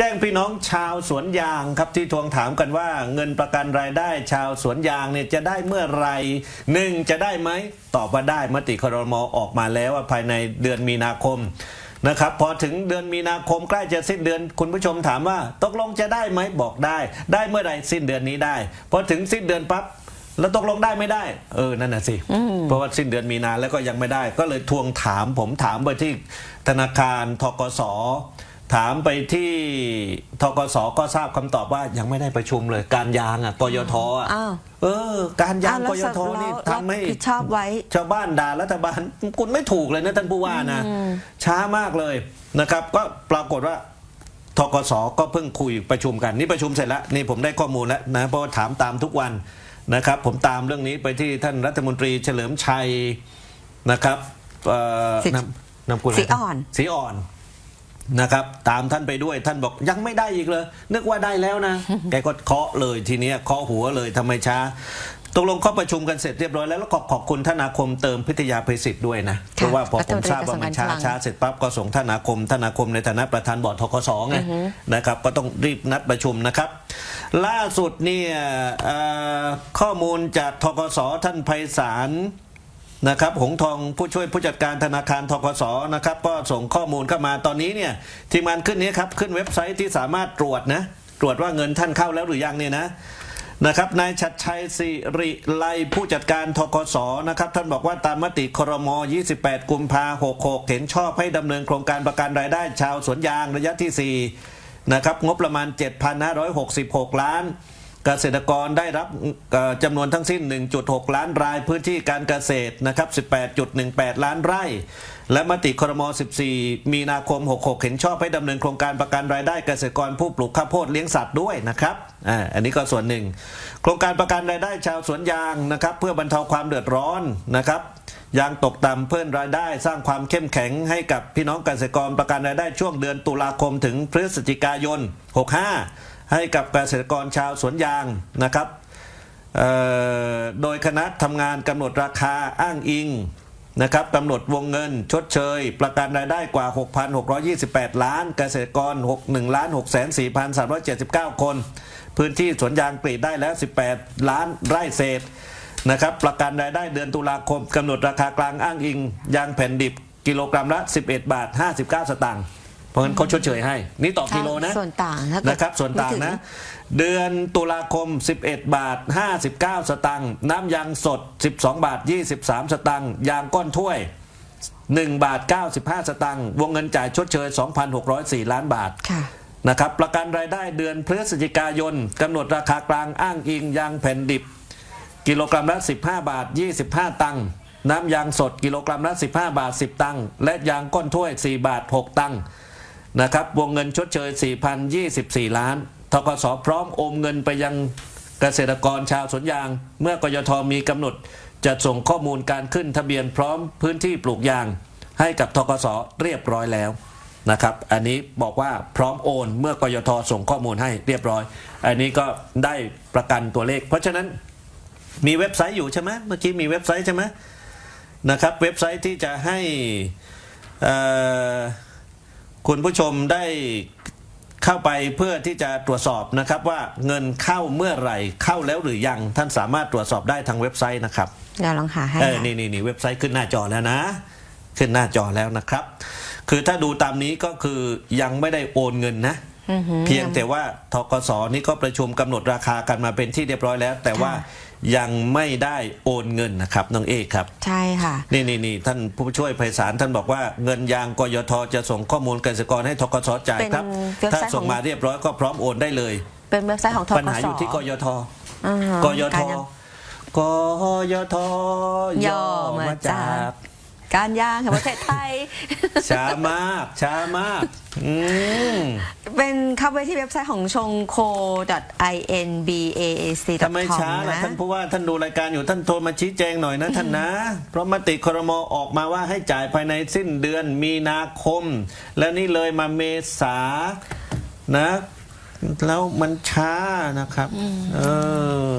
แจ้งพี่น้องชาวสวนยางครับที่ทวงถามกันว่าเงินประกันรายได้ชาวสวนยางเนี่ยจะได้เมื่อไหรหนึ่งจะได้ไหมตอบว่าได้มติครมออกมาแล้วว่าภายในเดือนมีนาคมนะครับพอถึงเดือนมีนาคมใกล้จะสิ้นเดือนคุณผู้ชมถามว่าตกลงจะได้ไหมบอกได้ ได้เมื่อไหรสิ้นเดือนนี้ได้พอถึงสิ้นเดือนปั๊บแล้วตกลงได้ไม่ได้ เออ นั่นน่ะสิ เพราะว่าสิ้นเดือนมีนาแล้วก็ยังไม่ได้ ก็เลยทวงถามผมถามไปที่ธนาคารทกส ถามไปที่ทกสก็ทราบคำตอบว่ายังไม่ได้ประชุมเลย การยางอะกยทอะอ้าวเออ การยางอ้าวแล้วกยทนี่แล้วทำให้ รับผิดชอบไว้ ชาวบ้านด่ารัฐบาล คุณไม่ถูกเลยนะท่านผู้ว่านะ ช้ามากเลยนะครับ ก็ปรากฏว่าทกสก็เพิ่งคุยประชุมกัน นี่ประชุมเสร็จแล้ว นี่ผมได้ข้อมูลแล้วนะเพราะว่าถามตามทุกวันนะครับ ผมตามเรื่องนี้ไปที่ท่านรัฐมนตรีเฉลิมชัยนะครับเอ่อสีนำนำกุลอะไรสีอ่อน สีอ่อน นะครับ ตามท่านไปด้วยท่านบอกยังไม่ได้อีกเลย นึกว่าได้แล้วนะ แกก็เคาะเลยทีเนี้ยเคาะหัวเลยทำไมช้าตกลงเขาประชุมกันเสร็จเรียบร้อยแล้วแล้วขอบขอบคุณท่านอาคมเติมพิทยาภัยศิษย์ด้วยนะ เพราะว่าพอผมทราบว่ามันช้ารัฐมนตรีกระทรวงการคลังช้าเสร็จปั๊บก็ส่งท่านอาคมท่านอาคมในฐานะประธานบอร์ดทกสไงนะครับ ก็ต้องรีบนัดประชุมนะครับ ล่าสุดเนี่ยเอ่อข้อมูลจากทกสท่านไพศาล นะครับหงทองผู้ช่วยผู้จัดการธนาคารทกสนะครับ ก็ส่งข้อมูลเข้ามาตอนนี้เนี่ยทีมงานขึ้นนี้ครับขึ้นเว็บไซต์ที่สามารถตรวจนะตรวจว่าเงินท่านเข้าแล้วหรือยังเนี่ยนะนะครับนายชัดชัยสิริไลผู้จัดการทกสนะครับท่านบอกว่าตามมติครม 28 กุมภา66 เห็นชอบให้ดำเนินโครงการประกันรายได้ชาวสวนยางระยะที่ 4 นะครับงบประมาณ 7,566 ล้าน เกษตรกรได้รับจำนวนทั้งสิ้น 1.6 ล้านรายพื้นที่การเกษตรนะครับ 18.18 ล้านไร่ และมติครม 14 มีนาคม 66 เห็นชอบให้ดำเนินโครงการประกันรายได้เกษตรกรผู้ปลูกข้าวโพดเลี้ยงสัตว์ด้วยนะครับอ่าอันนี้ก็ส่วนหนึ่ง โครงการประกันรายได้ชาวสวนยางนะครับ เพื่อบรรเทาความเดือดร้อนนะครับยางตกต่ำเพิ่มรายได้สร้างความเข้มแข็งให้กับพี่น้องเกษตรกรประกันรายได้ช่วงเดือนตุลาคมถึงพฤศจิกายน 65 ให้กับเกษตรกรชาวสวนยางนะครับโดยคณะทำงานกำหนดราคาอ้างอิงนะครับกำหนดวงเงินชดเชย ประกันรายได้กว่า 6,628 ล้าน เกษตรกร 61ล้าน6 4 379 คน พื้นที่สวนยางกรีดได้แล้ว 18 ล้านไร่เศษนะครับประกันรายได้เดือนตุลาคมกำหนดราคากลางอ้างอิง ยางแผ่นดิบกิโลกรัมละ 11 บาท 59 สตางค์ เพราะงั้นเขาชดเชยให้ นี่ต่อกิโลนะส่วนต่างถ้าเกิดนะครับ ส่วนต่างไม่ถึนะ เดือนตุลาคม 11 บาท 59 สตางค์น้ำยางสด 12 บาท 23 สตางค์ยางก้อนถ้วย 1 บาท 95 สตางค์วงเงินจ่ายชดเชย 2,604 ล้านบาทค่ะนะครับประกันรายได้เดือนพฤศจิกายนกำหนดราคากลางอ้างอิงยางแผ่นดิบ กิโลกรัมละ 15 บาท 25 ตังค์น้ำยางสดกิโลกรัมละ 15 บาท 10 ตังค์และยางก้นถ้วย 4 บาท 6 ตังค์ นะครับวงเงินชดเชย 4,024 ล้านทกสพร้อมโอนเงินไปยังเกษตรกรชาวสวนยาง เมื่อกยทมีกำหนดจะส่งข้อมูลการขึ้นทะเบียนพร้อมพื้นที่ปลูกยาง ให้กับทกสเรียบร้อยแล้วนะครับ อันนี้บอกว่าพร้อมโอน เมื่อกยทส่งข้อมูลให้เรียบร้อย อันนี้ก็ได้ประกันตัวเลข เพราะฉะนั้นมีเว็บไซต์อยู่ใช่ไหมเมื่อกี้มีเว็บไซต์ใช่ไหมนะครับ เว็บไซต์ที่จะให้อ่อ คุณผู้ชมได้เข้าไปเพื่อที่จะตรวจสอบนะครับว่าเงินเข้าเมื่อไหร่เข้าแล้วหรือยังท่านสามารถตรวจสอบได้ทางเว็บไซต์นะครับเดี๋ยวลองหาให้เออค่ะนี่นี่นี่เว็บไซต์ขึ้นหน้าจอแล้วนะ ขึ้นหน้าจอแล้วนะครับ คือถ้าดูตามนี้ก็คือยังไม่ได้โอนเงินนะอือหือ เพียงแต่ว่าทกสนี่ก็ประชุมกำหนดราคากันมาเป็นที่เรียบร้อยแล้ว แต่ว่าค่ะยังไม่ได้โอนเงินนะครับน้องเอกครับ ใช่ค่ะ นี่นี่นี่ท่านผู้ช่วยไพศาลท่านบอกว่าเงินยางกยทจะส่งข้อมูลเกษตรกรให้ทกสจ่ายครับเป็นเว็บไซต์ถ้าส่งของมาเรียบร้อยก็พร้อมโอนได้เลย เป็นเว็บไซต์ของทกสปัญหาอยู่ที่กยทอ่ากยทการกยทย่อมาจาก การยางแห่งประเทศไทย ช้ามากช้ามาก อืมเป็นเข้าไปที่เว็บไซต์ของชงโค .inbaac ทำไมช้าล่ะนะท่านผู้ว่าท่านดูรายการอยู่ท่านโทรมาชี้แจงหน่อยนะท่านนะ เพราะมติครมออกมาว่าให้จ่ายภายในสิ้นเดือนมีนาคม แล้วนี่เลยมาเมษานะ แล้วมันช้านะครับ เออ